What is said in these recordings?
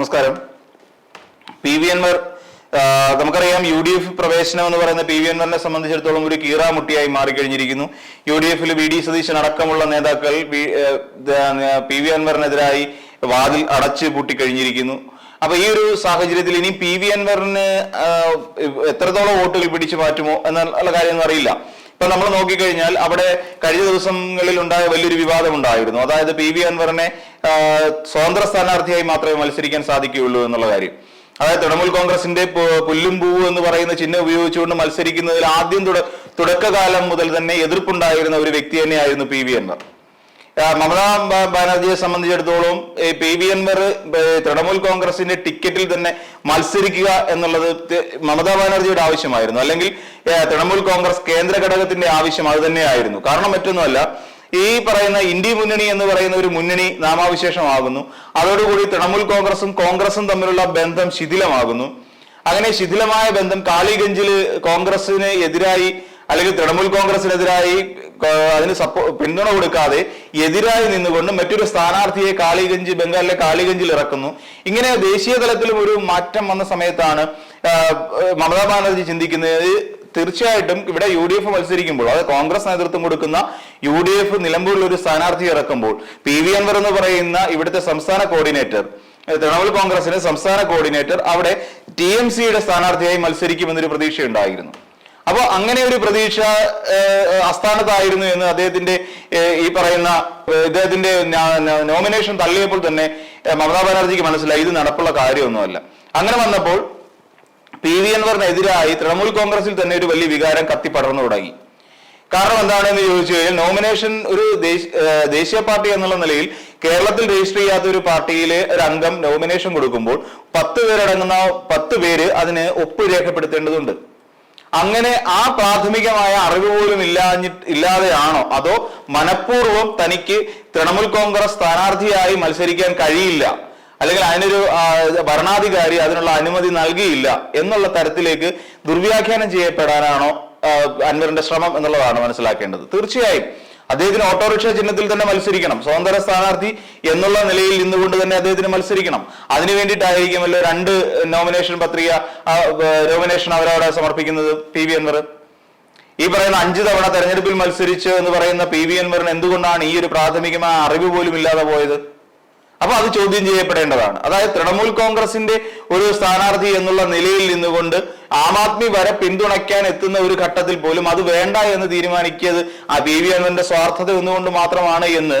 നമസ്കാരം. P V Enver നമുക്കറിയാം U D F പ്രവേശനം എന്ന് പറയുന്ന പി വി എൻവറിനെ സംബന്ധിച്ചിടത്തോളം ഒരു കീറാമുട്ടിയായി മാറിക്കഴിഞ്ഞിരിക്കുന്നു. യു ഡി എഫിൽ വി ഡി സതീശൻ അടക്കമുള്ള നേതാക്കൾ പി വി അൻവറിനെതിരായി വാതിൽ അടച്ചു പൂട്ടിക്കഴിഞ്ഞിരിക്കുന്നു. അപ്പൊ ഈ ഒരു സാഹചര്യത്തിൽ ഇനി പി വി എൻവറിന് എത്രത്തോളം വോട്ടുകൾ പിടിച്ചു മാറ്റുമോ എന്നുള്ള കാര്യമൊന്നും അറിയില്ല. ഇപ്പൊ നമ്മൾ നോക്കിക്കഴിഞ്ഞാൽ അവിടെ കഴിഞ്ഞ ദിവസങ്ങളിൽ ഉണ്ടായ വലിയൊരു വിവാദം ഉണ്ടായിരുന്നു. അതായത് പി വി അൻവറിനെ സ്വതന്ത്ര സ്ഥാനാർത്ഥിയായി മാത്രമേ മത്സരിക്കാൻ സാധിക്കുകയുള്ളൂ എന്നുള്ള കാര്യം. അതായത് തൃണമൂൽ കോൺഗ്രസിന്റെ പുല്ലും പൂവ് എന്ന് പറയുന്ന ചിഹ്നം ഉപയോഗിച്ചുകൊണ്ട് മത്സരിക്കുന്നതിൽ ആദ്യം തുട- തുടക്കകാലം മുതൽ തന്നെ എതിർപ്പുണ്ടായിരുന്ന ഒരു വ്യക്തി തന്നെയായിരുന്നു പി വി അൻവർ. മമതാ ബാനർജിയെ സംബന്ധിച്ചിടത്തോളം പി വി അൻവർ തൃണമൂൽ കോൺഗ്രസിന്റെ ടിക്കറ്റിൽ തന്നെ മത്സരിക്കുക എന്നുള്ളത് മമതാ ബാനർജിയുടെ ആവശ്യമായിരുന്നു. അല്ലെങ്കിൽ തൃണമൂൽ കോൺഗ്രസ് കേന്ദ്ര ഘടകത്തിന്റെ ആവശ്യം അത് തന്നെയായിരുന്നു. കാരണം മറ്റൊന്നുമല്ല ഈ പറയുന്ന ഇന്ത്യ മുന്നണി എന്ന് പറയുന്ന ഒരു മുന്നണി നാമാവിശേഷമാകുന്നു. അതോടുകൂടി തൃണമൂൽ കോൺഗ്രസും കോൺഗ്രസും തമ്മിലുള്ള ബന്ധം ശിഥിലമാകുന്നു. അങ്ങനെ ശിഥിലമായ ബന്ധം കാളിഗഞ്ചിൽ കോൺഗ്രസിന് എതിരായി അല്ലെങ്കിൽ തൃണമൂൽ കോൺഗ്രസിനെതിരായി അതിന് സപ്പോ പിന്തുണ കൊടുക്കാതെ എതിരായി നിന്നുകൊണ്ട് മറ്റൊരു സ്ഥാനാർത്ഥിയെ കാളിഗഞ്ച് ബംഗാളിലെ കാളിഗഞ്ചിൽ ഇറക്കുന്നു. ഇങ്ങനെ ദേശീയ തലത്തിലും ഒരു മാറ്റം വന്ന സമയത്താണ് മമതാ ബാനർജി ചിന്തിക്കുന്നത്. തീർച്ചയായിട്ടും ഇവിടെ യു ഡി എഫ് മത്സരിക്കുമ്പോൾ അതായത് കോൺഗ്രസ് നേതൃത്വം കൊടുക്കുന്ന യു ഡി എഫ് നിലമ്പൂരിൽ ഒരു സ്ഥാനാർത്ഥി ഇറക്കുമ്പോൾ പി വി അൻവർ എന്ന് പറയുന്ന ഇവിടുത്തെ സംസ്ഥാന കോർഡിനേറ്റർ തൃണമൂൽ കോൺഗ്രസിന്റെ സംസ്ഥാന കോർഡിനേറ്റർ അവിടെ ടി എം സിയുടെ സ്ഥാനാർത്ഥിയായി മത്സരിക്കുമെന്നൊരു പ്രതീക്ഷയുണ്ടായിരുന്നു. അപ്പോൾ അങ്ങനെ ഒരു പ്രതീക്ഷ അസ്ഥാനത്തായിരുന്നു എന്ന് അദ്ദേഹത്തിന്റെ ഈ പറയുന്ന ഇദ്ദേഹത്തിന്റെ നോമിനേഷൻ തള്ളിയപ്പോൾ തന്നെ മമതാ ബാനർജിക്ക് മനസ്സിലായി ഇത് നടപ്പുള്ള കാര്യമൊന്നുമല്ല. അങ്ങനെ വന്നപ്പോൾ പി വി എൻവറിനെതിരായി തൃണമൂൽ കോൺഗ്രസിൽ തന്നെ ഒരു വലിയ വികാരം കത്തിപ്പടർന്നു തുടങ്ങി. കാരണം എന്താണെന്ന് ചോദിച്ചു കഴിഞ്ഞാൽ നോമിനേഷൻ ഒരു ദേശീയ പാർട്ടി എന്നുള്ള നിലയിൽ കേരളത്തിൽ രജിസ്റ്റർ ചെയ്യാത്ത ഒരു പാർട്ടിയിലെ ഒരു അംഗം നോമിനേഷൻ കൊടുക്കുമ്പോൾ പത്ത് പേരടങ്ങുന്ന പത്ത് പേര് അതിന് ഒപ്പ് രേഖപ്പെടുത്തേണ്ടതുണ്ട്. അങ്ങനെ ആ പ്രാഥമികമായ അറിവ് പോലും ഇല്ലാഞ്ഞി ഇല്ലാതെയാണോ? അതോ മനഃപൂർവം തനിക്ക് തൃണമൂൽ കോൺഗ്രസ് സ്ഥാനാർത്ഥിയായി മത്സരിക്കാൻ കഴിയില്ല അല്ലെങ്കിൽ അതിനൊരു ഭരണാധികാരി അതിനുള്ള അനുമതി നൽകിയില്ല എന്നുള്ള തരത്തിലേക്ക് ദുർവ്യാഖ്യാനം ചെയ്യപ്പെടാനാണോ അൻവറിന്റെ ശ്രമം എന്നുള്ളതാണ് മനസ്സിലാക്കേണ്ടത്. തീർച്ചയായും അദ്ദേഹത്തിന് ഓട്ടോറിക്ഷ ചിഹ്നത്തിൽ തന്നെ മത്സരിക്കണം സ്വതന്ത്ര സ്ഥാനാർത്ഥി എന്നുള്ള നിലയിൽ നിന്നുകൊണ്ട് തന്നെ അദ്ദേഹത്തിന് മത്സരിക്കണം. അതിനു വേണ്ടിയിട്ടായിരിക്കുമല്ലോ രണ്ട് നോമിനേഷൻ പത്രിക നോമിനേഷൻ അവരവിടെ സമർപ്പിക്കുന്നത് പി. വി. അൻവർ? ഈ പറയുന്ന അഞ്ച് തവണ തെരഞ്ഞെടുപ്പിൽ മത്സരിച്ച് എന്ന് പറയുന്ന പി. വി. അൻവറിന് എന്തുകൊണ്ടാണ് ഈ ഒരു പ്രാഥമികമായ അറിവ് പോലും ഇല്ലാതെ പോയത്? അപ്പൊ അത് ചോദ്യം ചെയ്യപ്പെടേണ്ടതാണ്. അതായത് തൃണമൂൽ കോൺഗ്രസിന്റെ ഒരു സ്ഥാനാർത്ഥി എന്നുള്ള നിലയിൽ നിന്നുകൊണ്ട് ആം ആദ്മി വരെ പിന്തുണയ്ക്കാൻ എത്തുന്ന ഒരു ഘട്ടത്തിൽ പോലും അത് വേണ്ട എന്ന് തീരുമാനിക്കിയത് ആ പി വി അൻവറിന്റെ സ്വാർത്ഥത ഒന്നുകൊണ്ട് മാത്രമാണ് എന്ന്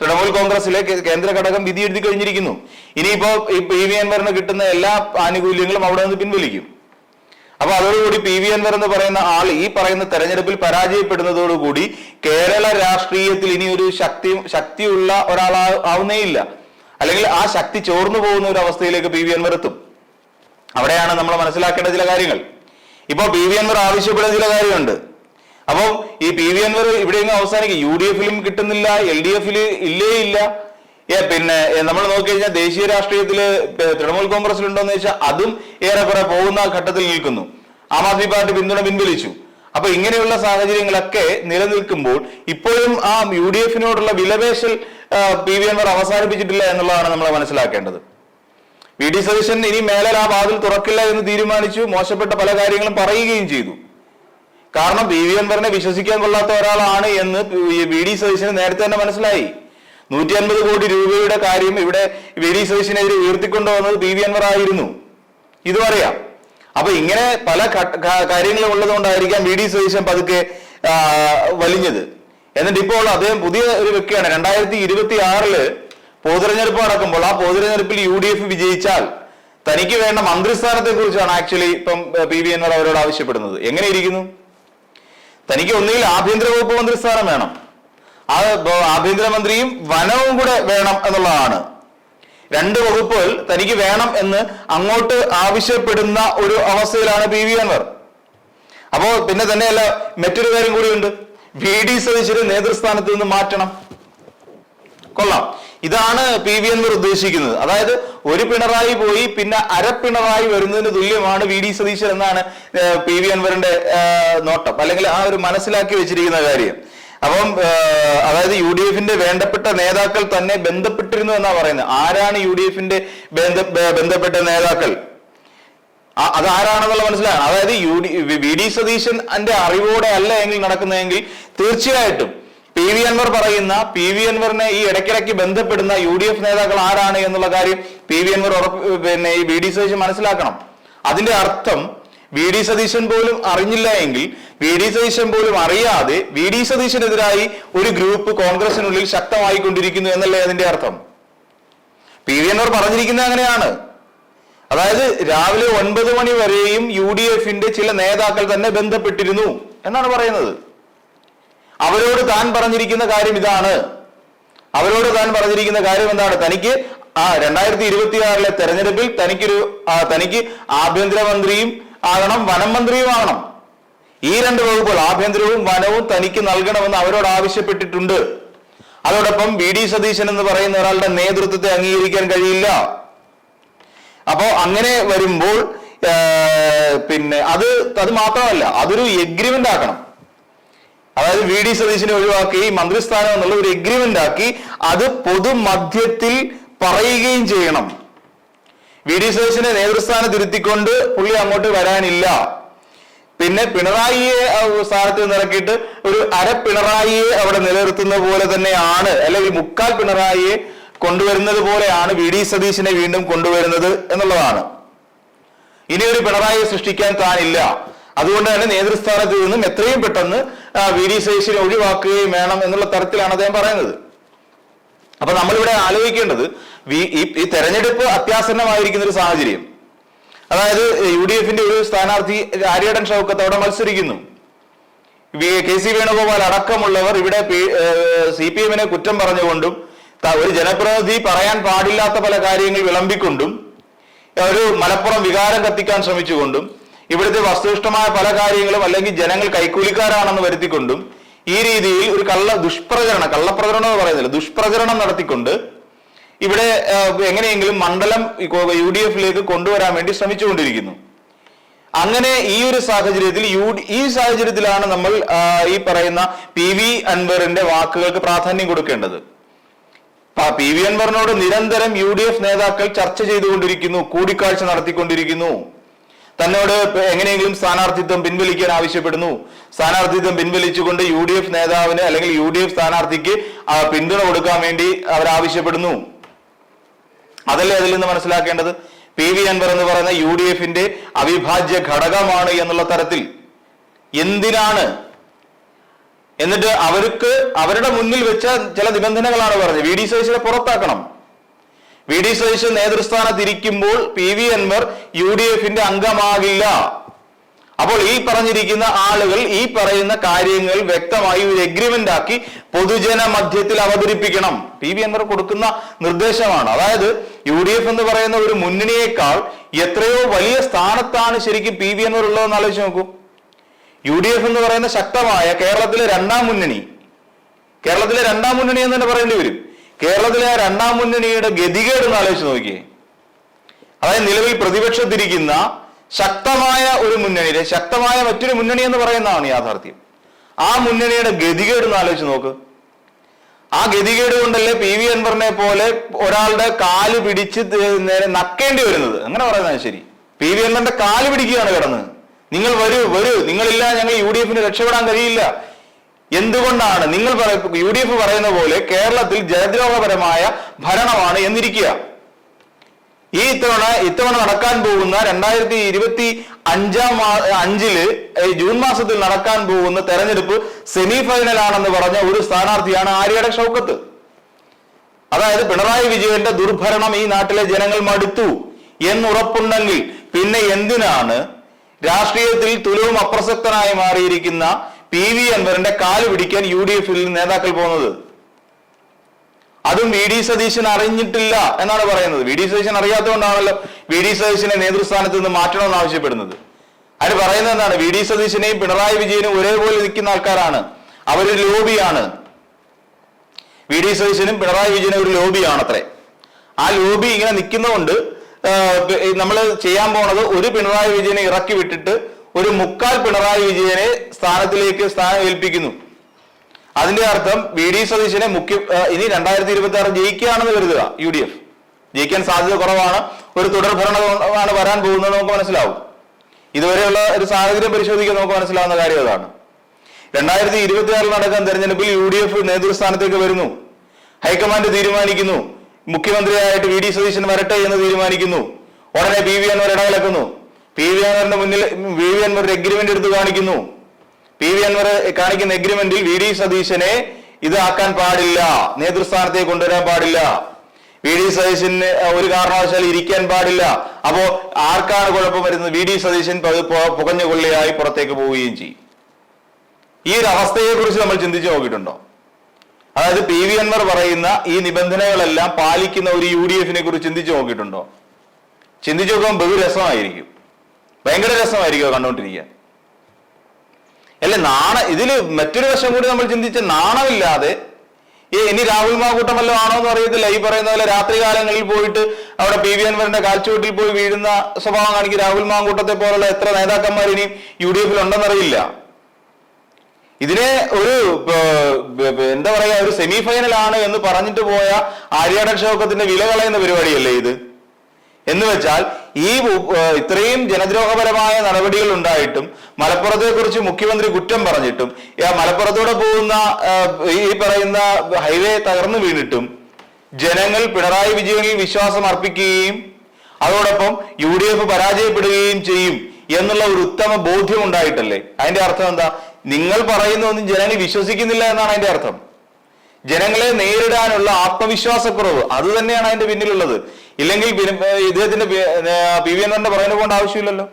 തൃണമൂൽ കോൺഗ്രസിലെ കേന്ദ്ര ഘടകം വിധി എഴുതി കഴിഞ്ഞിരിക്കുന്നു. ഇനിയിപ്പോ ഈ പി വി അൻവറിന് കിട്ടുന്ന എല്ലാ ആനുകൂല്യങ്ങളും അവിടെ നിന്ന് പിൻവലിക്കും. അപ്പൊ അതോടുകൂടി പി വി അൻവർ എന്ന് പറയുന്ന ആൾ ഈ പറയുന്ന തെരഞ്ഞെടുപ്പിൽ പരാജയപ്പെടുന്നതോടുകൂടി കേരള രാഷ്ട്രീയത്തിൽ ഇനി ഒരു ശക്തി ശക്തിയുള്ള ഒരാൾ ആവുന്നേയില്ല. അല്ലെങ്കിൽ ആ ശക്തി ചോർന്നു പോകുന്ന ഒരു അവസ്ഥയിലേക്ക് പി വി എത്തും. അവിടെയാണ് നമ്മൾ മനസ്സിലാക്കേണ്ട ചില കാര്യങ്ങൾ. ഇപ്പോൾ പി വി അൻവർ ആവശ്യപ്പെടുന്ന ചില കാര്യമുണ്ട്. അപ്പം ഈ പി വി അൻവർ ഇവിടെയെങ്കിലും അവസാനിക്കും. യു ഡി എഫിലും കിട്ടുന്നില്ല എൽ ഡി എഫിൽ ഇല്ലേ ഇല്ല. പിന്നെ നമ്മൾ നോക്കിക്കഴിഞ്ഞാൽ ദേശീയ രാഷ്ട്രീയത്തിൽ പ- തൃണമൂൽ കോൺഗ്രസിലുണ്ടോന്ന് വെച്ചാൽ അതും ഏറെക്കുറെ പോകുന്ന ഘട്ടത്തിൽ നിൽക്കുന്നു. ആം ആദ്മി പാർട്ടി പിന്തുണ പിൻവലിച്ചു. അപ്പൊ ഇങ്ങനെയുള്ള സാഹചര്യങ്ങളൊക്കെ നിലനിൽക്കുമ്പോൾ ഇപ്പോഴും ആ യു ഡി എഫിനോടുള്ള വിലപേശൽ പി വി അൻവർ അവസാനിപ്പിച്ചിട്ടില്ല എന്നുള്ളതാണ് നമ്മൾ മനസ്സിലാക്കേണ്ടത്. വി ഡി സതീശൻ ഇനി മേലെ ആ വാതിൽ തുറക്കില്ല എന്ന് തീരുമാനിച്ചു മോശപ്പെട്ട പല കാര്യങ്ങളും പറയുകയും ചെയ്തു. കാരണം പി വി അൻവറിനെ വിശ്വസിക്കാൻ കൊള്ളാത്ത ഒരാളാണ് എന്ന് വി ഡി സതീശന് നേരത്തെ തന്നെ മനസ്സിലായി. നൂറ്റി അൻപത് കോടി രൂപയുടെ കാര്യം ഇവിടെ വി ഡി സതീശനെതിരെ ഉയർത്തിക്കൊണ്ടുവന്നത് പി വി അൻവർ ആയിരുന്നു. ഇതും അപ്പൊ ഇങ്ങനെ പല കാര്യങ്ങളും ഉള്ളതുകൊണ്ടായിരിക്കാം വി ഡി സതീശൻ പതുക്കെ വലിഞ്ഞത്. എന്നിട്ട് ഇപ്പോൾ അദ്ദേഹം പുതിയ ഒരു വ്യക്തിയാണ്. രണ്ടായിരത്തി ഇരുപത്തി ആറിൽ പൊതുതെരഞ്ഞെടുപ്പ് നടക്കുമ്പോൾ ആ പൊതുതെരഞ്ഞെടുപ്പിൽ യു ഡി എഫ് വിജയിച്ചാൽ തനിക്ക് വേണ്ട മന്ത്രിസ്ഥാനത്തെ കുറിച്ചാണ് ആക്ച്വലി ഇപ്പം പി വി എന്നോട് അവരോട് ആവശ്യപ്പെടുന്നത്. എങ്ങനെയിരിക്കുന്നു? തനിക്ക് ഒന്നുകിൽ ആഭ്യന്തര വകുപ്പ് മന്ത്രിസ്ഥാനം വേണം. ആ ആഭ്യന്തരമന്ത്രിയും വനവും കൂടെ വേണം എന്നുള്ളതാണ്. രണ്ട് വകുപ്പുകൾ തനിക്ക് വേണം എന്ന് അങ്ങോട്ട് ആവശ്യപ്പെടുന്ന ഒരു അവസ്ഥയിലാണ് പി വി അൻവർ. അപ്പോ പിന്നെ തന്നെയല്ല മറ്റൊരു കാര്യം കൂടിയുണ്ട്. വി ഡി സതീശ്വരെ നേതൃസ്ഥാനത്ത് നിന്ന് മാറ്റണം. കൊള്ളാം. ഇതാണ് പി വി എന്നിവർ ഉദ്ദേശിക്കുന്നത്. അതായത് ഒരു പിണറായി പോയി പിന്നെ അരപ്പിണറായി വരുന്നതിന് തുല്യമാണ് വി ഡി സതീശൻ എന്നാണ് പി വി അൻവറിന്റെ നോട്ടം. അല്ലെങ്കിൽ ആ ഒരു മനസ്സിലാക്കി വെച്ചിരിക്കുന്ന കാര്യം. അപ്പം അതായത് യു ഡി എഫിന്റെ വേണ്ടപ്പെട്ട നേതാക്കൾ തന്നെ ബന്ധപ്പെട്ടിരുന്നു എന്നാ പറയുന്നത്. ആരാണ് യു ഡി എഫിന്റെ ബന്ധപ്പെട്ട നേതാക്കൾ? അത് ആരാണെന്നുള്ള മനസ്സിലാണ് അതായത് U D V D Satheesan എന്റെ അറിവോടെ അല്ല എങ്കിൽ നടക്കുന്നതെങ്കിൽ തീർച്ചയായിട്ടും പി വി അൻവർ പറയുന്ന പി വി അൻവറിനെ ഈ ഇടയ്ക്കിടയ്ക്ക് ബന്ധപ്പെടുന്ന യു ഡി എഫ് നേതാക്കൾ ആരാണ് എന്നുള്ള കാര്യം പി വി അൻവർ ഉറപ്പ് പിന്നെ ഈ വി ഡി സതീശൻ മനസ്സിലാക്കണം. അതിന്റെ അർത്ഥം വി ഡി സതീശൻ പോലും അറിഞ്ഞില്ല എങ്കിൽ വി ഡി സതീശൻ പോലും അറിയാതെ വി ഡി സതീശനെതിരായി ഒരു ഗ്രൂപ്പ് കോൺഗ്രസിനുള്ളിൽ ശക്തമായിക്കൊണ്ടിരിക്കുന്നു എന്നല്ലേ അതിന്റെ അർത്ഥം? പി വി അൻവർ പറഞ്ഞിരിക്കുന്നത് അങ്ങനെയാണ്. അതായത് രാവിലെ ഒൻപത് മണി വരെയും യു ഡി എഫിന്റെ ചില നേതാക്കൾ തന്നെ ബന്ധപ്പെട്ടിരുന്നു എന്നാണ് പറയുന്നത്. അവരോട് താൻ പറഞ്ഞിരിക്കുന്ന കാര്യം ഇതാണ്. അവരോട് താൻ പറഞ്ഞിരിക്കുന്ന കാര്യം എന്താണ്? തനിക്ക് ആ രണ്ടായിരത്തി ഇരുപത്തിയാറിലെ തെരഞ്ഞെടുപ്പിൽ തനിക്കൊരു തനിക്ക് ആഭ്യന്തരമന്ത്രിയും ആകണം വനം മന്ത്രിയും ആകണം. ഈ രണ്ട് വകുപ്പുകൾ ആഭ്യന്തരവും വനവും തനിക്ക് നൽകണമെന്ന് അവരോട് ആവശ്യപ്പെട്ടിട്ടുണ്ട്. അതോടൊപ്പം വി ഡി സതീശൻ എന്ന് പറയുന്ന ഒരാളുടെ നേതൃത്വത്തെ അംഗീകരിക്കാൻ കഴിയില്ല. അപ്പോ അങ്ങനെ വരുമ്പോൾ പിന്നെ അത് അത് മാത്രമല്ല അതൊരു എഗ്രിമെന്റ് ആക്കണം. അതായത് വി ഡി സതീശിനെ ഒഴിവാക്കി മന്ത്രിസ്ഥാനം എന്നുള്ള ഒരു എഗ്രിമെന്റ് ആക്കി അത് പൊതുമധ്യത്തിൽ പറയുകയും ചെയ്യണം. വി ഡി സതീശിനെ നേതൃസ്ഥാനം തിരുത്തിക്കൊണ്ട് പുള്ളി അങ്ങോട്ട് വരാനില്ല. പിന്നെ പിണറായിയെ സ്ഥാനത്ത് നിറക്കിയിട്ട് ഒരു അര പിണറായിയെ അവിടെ നിലനിർത്തുന്ന പോലെ തന്നെയാണ് അല്ലെങ്കിൽ മുക്കാൽ പിണറായിയെ കൊണ്ടുവരുന്നത് പോലെയാണ് വി ഡി സതീശിനെ വീണ്ടും കൊണ്ടുവരുന്നത് എന്നുള്ളതാണ്. ഇനി ഒരു പിണറായി സൃഷ്ടിക്കാൻ താനില്ല. അതുകൊണ്ട് തന്നെ നേതൃസ്ഥാനത്ത് നിന്നും എത്രയും പെട്ടെന്ന് വി ഡി സതീശിനെ ഒഴിവാക്കുകയും വേണം എന്നുള്ള തരത്തിലാണ് അദ്ദേഹം പറയുന്നത്. അപ്പൊ നമ്മളിവിടെ ആലോചിക്കേണ്ടത് ഈ തെരഞ്ഞെടുപ്പ് അത്യാസന്നമായിരിക്കുന്ന ഒരു സാഹചര്യം. അതായത് യു ഡി എഫിന്റെ ഒരു സ്ഥാനാർത്ഥി ആര്യടൻ ഷൗക്കത്ത് അവിടെ മത്സരിക്കുന്നു. കെ സി വേണുഗോപാൽ അടക്കമുള്ളവർ ഇവിടെ സി പി എമ്മിനെ കുറ്റം പറഞ്ഞുകൊണ്ടും ഒരു ജനപ്രതിനിധി പറയാൻ പാടില്ലാത്ത പല കാര്യങ്ങൾ വിളമ്പിക്കൊണ്ടും ഒരു മലപ്പുറം വികാരം കത്തിക്കാൻ ശ്രമിച്ചുകൊണ്ടും ഇവിടുത്തെ വസ്തുനിഷ്ഠമായ പല കാര്യങ്ങളും അല്ലെങ്കിൽ ജനങ്ങൾ കൈക്കൂലിക്കാരാണെന്ന് വരുത്തിക്കൊണ്ടും ഈ രീതിയിൽ ഒരു കള്ള ദുഷ്പ്രചരണം കള്ളപ്രചരണം എന്ന് പറയുന്നില്ല ദുഷ്പ്രചരണം നടത്തിക്കൊണ്ട് ഇവിടെ എങ്ങനെയെങ്കിലും മണ്ഡലം യു ഡി എഫിലേക്ക് കൊണ്ടുവരാൻ വേണ്ടി ശ്രമിച്ചുകൊണ്ടിരിക്കുന്നു. അങ്ങനെ ഈ ഒരു സാഹചര്യത്തിൽ യു ഈ സാഹചര്യത്തിലാണ് നമ്മൾ ഈ പറയുന്ന പി വി അൻവറിന്റെ വാക്കുകൾക്ക് പ്രാധാന്യം കൊടുക്കേണ്ടത്. പ- വി. അൻവറിനോട് നിരന്തരം യു ഡി എഫ് നേതാക്കൾ ചർച്ച ചെയ്തുകൊണ്ടിരിക്കുന്നു കൂടിക്കാഴ്ച നടത്തിക്കൊണ്ടിരിക്കുന്നു. തന്നോട് എങ്ങനെയെങ്കിലും സ്ഥാനാർത്ഥിത്വം പിൻവലിക്കാൻ ആവശ്യപ്പെടുന്നു. സ്ഥാനാർത്ഥിത്വം പിൻവലിച്ചുകൊണ്ട് യു ഡി എഫ് നേതാവിന് അല്ലെങ്കിൽ യു ഡി എഫ് സ്ഥാനാർത്ഥിക്ക് പിന്തുണ കൊടുക്കാൻ വേണ്ടി അവർ ആവശ്യപ്പെടുന്നു. അതല്ലേ അതിൽ നിന്ന് മനസ്സിലാക്കേണ്ടത്? പി. വി. അൻവർ എന്ന് പറയുന്ന യു ഡി എഫിന്റെ അവിഭാജ്യ ഘടകമാണ് എന്നുള്ള തരത്തിൽ. എന്തിനാണ് എന്നിട്ട് അവർക്ക് അവരുടെ മുന്നിൽ വെച്ച ചില നിബന്ധനകളാണ് പറഞ്ഞത്. വി ഡി സതീശനെ പുറത്താക്കണം. V D Satheesan നേതൃസ്ഥാനത്തിരിക്കുമ്പോൾ P V Anvar U D എഫിന്റെ അംഗമാകില്ല. അപ്പോൾ ഈ പറഞ്ഞിരിക്കുന്ന ആളുകൾ ഈ പറയുന്ന കാര്യങ്ങൾ വ്യക്തമായി ഒരു എഗ്രിമെന്റ് ആക്കി പൊതുജന മധ്യത്തിൽ അവതരിപ്പിക്കണം. പി വി അൻവർ കൊടുക്കുന്ന നിർദ്ദേശമാണ്. അതായത് യു ഡി എഫ് എന്ന് പറയുന്ന ഒരു മുന്നണിയേക്കാൾ എത്രയോ വലിയ സ്ഥാനത്താണ് ശരിക്കും പി വി അൻവർ ഉള്ളതെന്ന് ആലോചിച്ച് നോക്കൂ. യു ഡി എഫ് എന്ന് പറയുന്ന ശക്തമായ കേരളത്തിലെ രണ്ടാം മുന്നണി. കേരളത്തിലെ രണ്ടാം മുന്നണി എന്ന് തന്നെ പറയേണ്ടി വരും. കേരളത്തിലെ ആ രണ്ടാം മുന്നണിയുടെ ഗതികേട് എന്ന് ആലോചിച്ച് നോക്കിയേ. അതായത് നിലവിൽ പ്രതിപക്ഷത്തിരിക്കുന്ന ശക്തമായ ഒരു മുന്നണി ശക്തമായ മറ്റൊരു മുന്നണി എന്ന് പറയുന്നതാണ് യാഥാർത്ഥ്യം. ആ മുന്നണിയുടെ ഗതികേട് എന്ന് ആലോചിച്ച് നോക്ക്. ആ ഗതികേട് കൊണ്ടല്ലേ പി വി അൻവറിനെ പോലെ ഒരാളുടെ കാൽ പിടിച്ച് നേരെ നക്കേണ്ടി വരുന്നത്? അങ്ങനെ പറയുന്നത് ശരി. പി വി അൻവറിന്റെ കാൽ പിടിക്കുകയാണ് കിടന്ന്. നിങ്ങൾ വരൂ വരൂ. നിങ്ങളില്ല ഞങ്ങൾ യു ഡി എഫിന് രക്ഷപ്പെടാൻ കഴിയില്ല. എന്തുകൊണ്ടാണ്? നിങ്ങൾ യു ഡി എഫ് പറയുന്ന പോലെ കേരളത്തിൽ ജനദ്രോഹപരമായ ഭരണമാണ് എന്നിരിക്കുക. ഈ ഇത്തവണ ഇത്തവണ നടക്കാൻ പോകുന്ന രണ്ടായിരത്തി ഇരുപത്തി അഞ്ചാം അഞ്ചിൽ ജൂൺ മാസത്തിൽ നടക്കാൻ പോകുന്ന തെരഞ്ഞെടുപ്പ് സെമി ഫൈനൽ ആണെന്ന് പറഞ്ഞ ഒരു സ്ഥാനാർത്ഥിയാണ് ആര്യയുടെ ഷൗക്കത്ത്. അതായത് പിണറായി വിജയന്റെ ദുർഭരണം ഈ നാട്ടിലെ ജനങ്ങൾ മടുത്തു. എന്നുറപ്പുണ്ടെങ്കിൽ പിന്നെ എന്തിനാണ് രാഷ്ട്രീയത്തിൽ തുലവും അപ്രസക്തനായി മാറിയിരിക്കുന്ന പി വി അൻവറിന്റെ കാൽ പിടിക്കാൻ യു ഡി എഫിൽ നേതാക്കൾ പോകുന്നത്? അതും വി ഡി സതീശൻ അറിഞ്ഞിട്ടില്ല എന്നാണ് പറയുന്നത്. വി ഡി സതീശൻ അറിയാത്തതുകൊണ്ടാണല്ലോ വി ഡി സതീശനെ നേതൃസ്ഥാനത്ത് നിന്ന് മാറ്റണമെന്ന് ആവശ്യപ്പെടുന്നത്. അതിന് പറയുന്നത് എന്താണ്? വി ഡി സതീശനെയും പിണറായി വിജയനും ഒരേപോലെ നിൽക്കുന്ന ആൾക്കാരാണ്. അവരൊരു ലോബിയാണ്. വി ഡി സതീശനും പിണറായി വിജയനും ഒരു ലോബിയാണ് അത്രേ ആ ലോബി ഇങ്ങനെ നിൽക്കുന്നതുകൊണ്ട് നമ്മൾ ചെയ്യാൻ പോണത് ഒരു പിണറായി വിജയനെ ഇറക്കി വിട്ടിട്ട് ഒരു മുക്കാൽ പിണറായി വിജയനെ സ്ഥാനത്തിലേക്ക് സ്ഥാനം ഏൽപ്പിക്കുന്നു അതിന്റെ അർത്ഥം വി ഡി സതീശനെ മുഖ്യ ഇനി രണ്ടായിരത്തി ഇരുപത്തി ആറ് ജയിക്കുകയാണെന്ന് കരുതുക യു ഡി എഫ്. ജയിക്കാൻ സാധ്യത കുറവാണ് ഒരു തുടർ ഭരണമാണ് വരാൻ പോകുന്നത് നമുക്ക് മനസ്സിലാവും. ഇതുവരെയുള്ള ഒരു സാഹചര്യം പരിശോധിക്കാൻ നമുക്ക് മനസ്സിലാവുന്ന കാര്യം അതാണ്. രണ്ടായിരത്തി ഇരുപത്തി ആറിൽ നടക്കുന്ന തെരഞ്ഞെടുപ്പിൽ യു ഡി എഫ് നേതൃസ്ഥാനത്തേക്ക് വരുന്നു. ഹൈക്കമാൻഡ് തീരുമാനിക്കുന്നു. മുഖ്യമന്ത്രിയായിട്ട് വി ഡി സതീശൻ വരട്ടെ എന്ന് തീരുമാനിക്കുന്നു. ഉടനെ പി വി അൻവർ ഇടകലക്കുന്നു. പി വി അൻവറിന്റെ മുന്നിൽ വി വി അൻവർ എഗ്രിമെന്റ് എടുത്ത് കാണിക്കുന്നു. പി വി അൻവർ കാണിക്കുന്ന എഗ്രിമെന്റിൽ വി ഡി സതീശനെ ഇത് ആക്കാൻ പാടില്ല. നേതൃസ്ഥാനത്തേക്ക് കൊണ്ടുവരാൻ പാടില്ല. വി ഡി സതീശന് ഒരു കാരണവശാലും ഇരിക്കാൻ പാടില്ല. അപ്പോ ആർക്കാണ് കുഴപ്പം വരുന്നത്? വി ഡി സതീശൻ പുകഞ്ഞ കൊള്ളിയായി പുറത്തേക്ക് പോവുകയും ചെയ്യും. ഈ ഒരു അവസ്ഥയെ കുറിച്ച് നമ്മൾ ചിന്തിച്ചു നോക്കിയിട്ടുണ്ടോ? അതായത് പി വി അൻവർ പറയുന്ന ഈ നിബന്ധനകളെല്ലാം പാലിക്കുന്ന ഒരു യു ഡി എഫിനെ കുറിച്ച് ചിന്തിച്ചു നോക്കിയിട്ടുണ്ടോ? ചിന്തിച്ചു നോക്കുമ്പോൾ ബഹു രസമായിരിക്കും. ഭയങ്കര രസമായിരിക്കും അത് കണ്ടുകൊണ്ടിരിക്കാൻ അല്ലെ നാണ ഇതിൽ മറ്റൊരു വശം കൂടി നമ്മൾ ചിന്തിച്ച നാണമില്ലാതെ ഈ ഇനി രാഹുൽ മാക്കൂട്ടം ആണോ എന്ന് അറിയത്തില്ല. ഈ പറയുന്ന പോലെ രാത്രി കാലങ്ങളിൽ പോയിട്ട് അവിടെ പി വി അൻവറിന്റെ കാൽച്ചുവട്ടിൽ പോയി വീഴുന്ന സ്വഭാവം കാണിക്കും രാഹുൽ മാങ്കൂട്ടത്തെ പോലുള്ള എത്ര നേതാക്കന്മാർ ഇനി യു ഡി എഫിൽ ഉണ്ടെന്നറിയില്ല. ഇതിനെ ഒരു എന്താ പറയാ ഒരു സെമി ഫൈനൽ ആണ് എന്ന് പറഞ്ഞിട്ട് പോയ ആര്യാടൻ ഷൗക്കത്തിന്റെ വില കളയുന്ന പരിപാടിയല്ലേ ഇത്? എന്ന് വെച്ചാൽ ഈ ഇത്രയും ജനദ്രോഹപരമായ നടപടികൾ ഉണ്ടായിട്ടും മലപ്പുറത്തെ കുറിച്ച് മുഖ്യമന്ത്രി കുറ്റം പറഞ്ഞിട്ടും മലപ്പുറത്തോടെ പോകുന്ന ഈ പറയുന്ന ഹൈവേ തകർന്നു വീണിട്ടും ജനങ്ങൾ പിണറായി വിജയനിൽ വിശ്വാസം അർപ്പിക്കുകയും അതോടൊപ്പം യു പരാജയപ്പെടുകയും ചെയ്യും എന്നുള്ള ഒരു ഉത്തമ ബോധ്യം ഉണ്ടായിട്ടല്ലേ? അതിന്റെ അർത്ഥം എന്താ? നിങ്ങൾ പറയുന്ന ഒന്നും ജനങ്ങൾ വിശ്വസിക്കുന്നില്ല എന്നാണ് അതിന്റെ അർത്ഥം. ജനങ്ങളെ നേരിടാനുള്ള ആത്മവിശ്വാസക്കുറവ് അത് തന്നെയാണ് അതിന്റെ പിന്നിലുള്ളത്. ഇല്ലെങ്കിൽ ഇദ്ദേഹത്തിന്റെ പി- വി. എൻവറിന്റെ പറയുന്നത് കൊണ്ട് ആവശ്യമില്ലല്ലോ.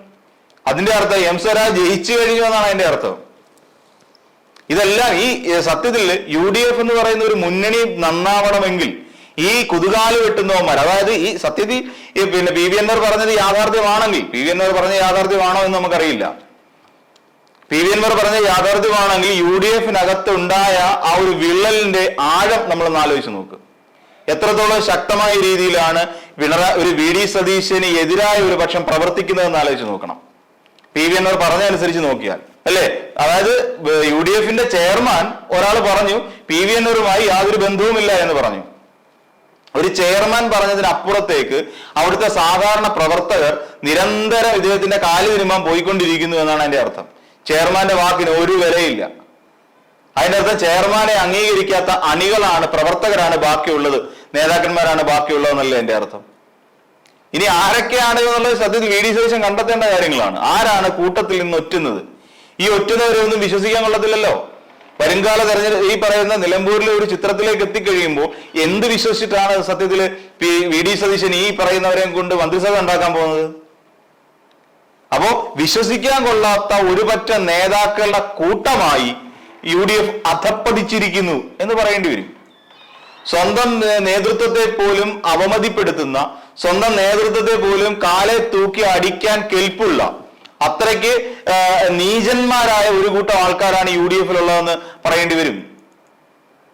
അതിന്റെ അർത്ഥം എം. സ്വരാജ് ജയിച്ചു കഴിഞ്ഞു എന്നാണ് അതിന്റെ അർത്ഥം. ഇതെല്ലാം ഈ സത്യത്തിൽ യു ഡി എഫ് എന്ന് പറയുന്ന ഒരു മുന്നണി നന്നാവണമെങ്കിൽ ഈ കുതുകാൽ വെട്ടുന്നവന്മാർ അതായത് ഈ സത്യത്തിൽ പിന്നെ പി. വി. എന്നർ പറഞ്ഞത് യാഥാർത്ഥ്യമാണെങ്കിൽ പി. വി. എന്നർ പറഞ്ഞ യാഥാർത്ഥ്യമാണോ എന്ന് നമുക്കറിയില്ല. പി വി എൻവർ പറഞ്ഞ യാഥാർത്ഥ്യമാണെങ്കിൽ യു ഡി എഫിനകത്ത് ഉണ്ടായ ആ ഒരു വിള്ളലിന്റെ ആഴം നമ്മൾ ഒന്ന് ആലോചിച്ച് നോക്ക്. എത്രത്തോളം ശക്തമായ രീതിയിലാണ് പിണറായി ഒരു വി ഡി സതീശന് എതിരായ ഒരു പക്ഷം പ്രവർത്തിക്കുന്നതെന്ന് ആലോചിച്ച് നോക്കണം. പി വി എൻവർ പറഞ്ഞ അനുസരിച്ച് നോക്കിയാൽ അല്ലേ? അതായത് യു ഡി എഫിന്റെ ചെയർമാൻ ഒരാൾ പറഞ്ഞു പി വി എന്നൂരുമായി യാതൊരു ബന്ധവുമില്ല എന്ന് പറഞ്ഞു. ഒരു ചെയർമാൻ പറഞ്ഞതിനപ്പുറത്തേക്ക് അവിടുത്തെ സാധാരണ പ്രവർത്തകർ നിരന്തരം ഇദ്ദേഹത്തിന്റെ കാലു തിരുമ്പാൻ പോയിക്കൊണ്ടിരിക്കുന്നു എന്നാണ് അതിന്റെ അർത്ഥം. ചെയർമാന്റെ വാക്കിന് ഒരു വിലയില്ല. അതിന്റെ അർത്ഥം ചെയർമാനെ അംഗീകരിക്കാത്ത അണികളാണ് പ്രവർത്തകരാണ് ബാക്കിയുള്ളത്. നേതാക്കന്മാരാണ് ബാക്കിയുള്ളതെന്നല്ല എന്റെ അർത്ഥം. ഇനി ആരൊക്കെയാണ് എന്നുള്ളത് സത്യത്തിൽ വി ഡി സതീശൻ കണ്ടെത്തേണ്ട കാര്യങ്ങളാണ്. ആരാണ് കൂട്ടത്തിൽ നിന്ന് ഒറ്റുന്നത്? ഈ ഒറ്റുന്നവരെ ഒന്നും വിശ്വസിക്കാൻ കൊള്ളത്തില്ലല്ലോ. വരുംകാല തെരഞ്ഞെടുപ്പ് ഈ പറയുന്ന നിലമ്പൂരിലെ ഒരു ചിത്രത്തിലേക്ക് എത്തിക്കഴിയുമ്പോൾ എന്ത് വിശ്വസിച്ചിട്ടാണ് സത്യത്തിൽ വി ഡി സതീശൻ ഈ പറയുന്നവരെയും കൊണ്ട് മന്ത്രിസഭ ഉണ്ടാക്കാൻ പോകുന്നത്? അപ്പോ വിശ്വസിക്കാൻ കൊള്ളാത്ത ഒരു പറ്റ നേതാക്കളുടെ കൂട്ടമായി യു ഡി എഫ് അധപ്പതിച്ചിരിക്കുന്നു എന്ന് പറയേണ്ടി വരും. സ്വന്തം നേതൃത്വത്തെ പോലും അവമതിപ്പെടുത്തുന്ന സ്വന്തം നേതൃത്വത്തെ പോലും കാലെ തൂക്കി അടിക്കാൻ കെൽപ്പുള്ള അത്രയ്ക്ക് നീചന്മാരായ ഒരു കൂട്ടം ആൾക്കാരാണ് യു ഡി എഫിലുള്ളതെന്ന് പറയേണ്ടി വരും.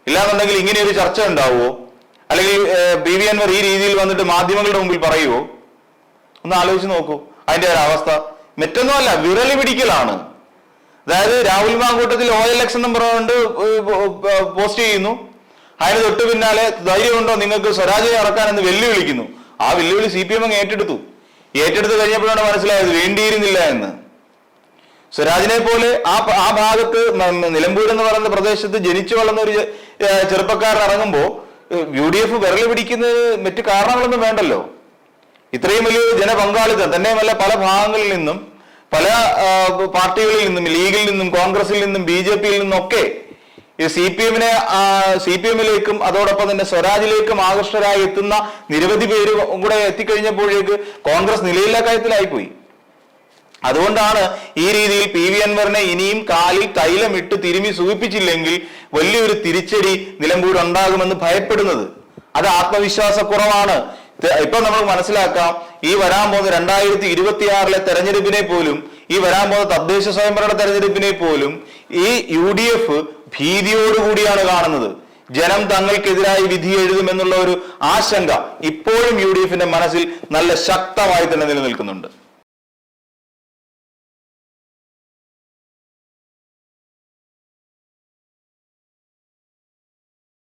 ഇല്ലാന്നുണ്ടെങ്കിൽ ഇങ്ങനെ ഒരു ചർച്ച ഉണ്ടാവുമോ? അല്ലെങ്കിൽ ബി വി അൻവർ ഈ രീതിയിൽ വന്നിട്ട് മാധ്യമങ്ങളുടെ മുമ്പിൽ പറയുമോ ഒന്ന് ആലോചിച്ച് നോക്കൂ. അതിന്റെ ഒരു അവസ്ഥ. മറ്റൊന്നുമല്ല വിരലി പിടിക്കലാണ്. അതായത് Rahul Mankoottathil O L X എന്നും പറഞ്ഞുകൊണ്ട് പോസ്റ്റ് ചെയ്യുന്നു. അതിന് തൊട്ട് പിന്നാലെ ധൈര്യമുണ്ടോ നിങ്ങൾക്ക് സ്വരാജ്യം ഇറക്കാനെന്ന് വെല്ലുവിളിക്കുന്നു. ആ വെല്ലുവിളി സി പി എം അങ്ങ് ഏറ്റെടുത്തു. ഏറ്റെടുത്ത് കഴിഞ്ഞപ്പോഴാണ് മനസ്സിലായത് വേണ്ടിയിരുന്നില്ല എന്ന്. സ്വരാജിനെ പോലെ ആ ആ ഭാഗത്ത് നിലമ്പൂർ എന്ന് പറയുന്ന പ്രദേശത്ത് ജനിച്ചു വളർന്ന ഒരു ചെറുപ്പക്കാരൻ ഇറങ്ങുമ്പോൾ യു ഡി എഫ് വിരൽ പിടിക്കുന്നത് മറ്റു കാരണങ്ങളൊന്നും വേണ്ടല്ലോ. ഇത്രയും വലിയ ജനപങ്കാളിത്തം തന്നെയുമല്ല പല ഭാഗങ്ങളിൽ നിന്നും പല പാർട്ടികളിൽ നിന്നും ലീഗിൽ നിന്നും കോൺഗ്രസിൽ നിന്നും ബി ജെ പിയിൽ നിന്നൊക്കെ ഈ സി പി എമ്മിനെ സി പി എമ്മിലേക്കും അതോടൊപ്പം തന്നെ സ്വരാജിലേക്കും ആകർഷകരായി എത്തുന്ന നിരവധി പേര് കൂടെ എത്തിക്കഴിഞ്ഞപ്പോഴേക്ക് കോൺഗ്രസ് നിലയില്ലാ കാര്യത്തിലായിപ്പോയി. അതുകൊണ്ടാണ് ഈ രീതിയിൽ പി വി അൻവറിനെ ഇനിയും കാലിൽ തൈലമിട്ട് തിരുമി സൂചിപ്പിച്ചില്ലെങ്കിൽ വലിയൊരു തിരിച്ചടി നിലമ്പൂർ ഉണ്ടാകുമെന്ന് ഭയപ്പെടുന്നത്. അത് ആത്മവിശ്വാസക്കുറവാണ്. ഇപ്പൊ നമ്മൾ മനസ്സിലാക്കാം ഈ വരാൻ പോകുന്ന രണ്ടായിരത്തി ഇരുപത്തിയാറിലെ തെരഞ്ഞെടുപ്പിനെ പോലും ഈ വരാൻ പോകുന്ന തദ്ദേശ സ്വയംഭരണ തെരഞ്ഞെടുപ്പിനെ പോലും ഈ യു ഡി എഫ് ഭീതിയോടുകൂടിയാണ് കാണുന്നത്. ജനം തങ്ങൾക്കെതിരായി വിധി എഴുതുമെന്നുള്ള ഒരു ആശങ്ക ഇപ്പോഴും യു മനസ്സിൽ നല്ല ശക്തമായി തന്നെ നിലനിൽക്കുന്നുണ്ട്.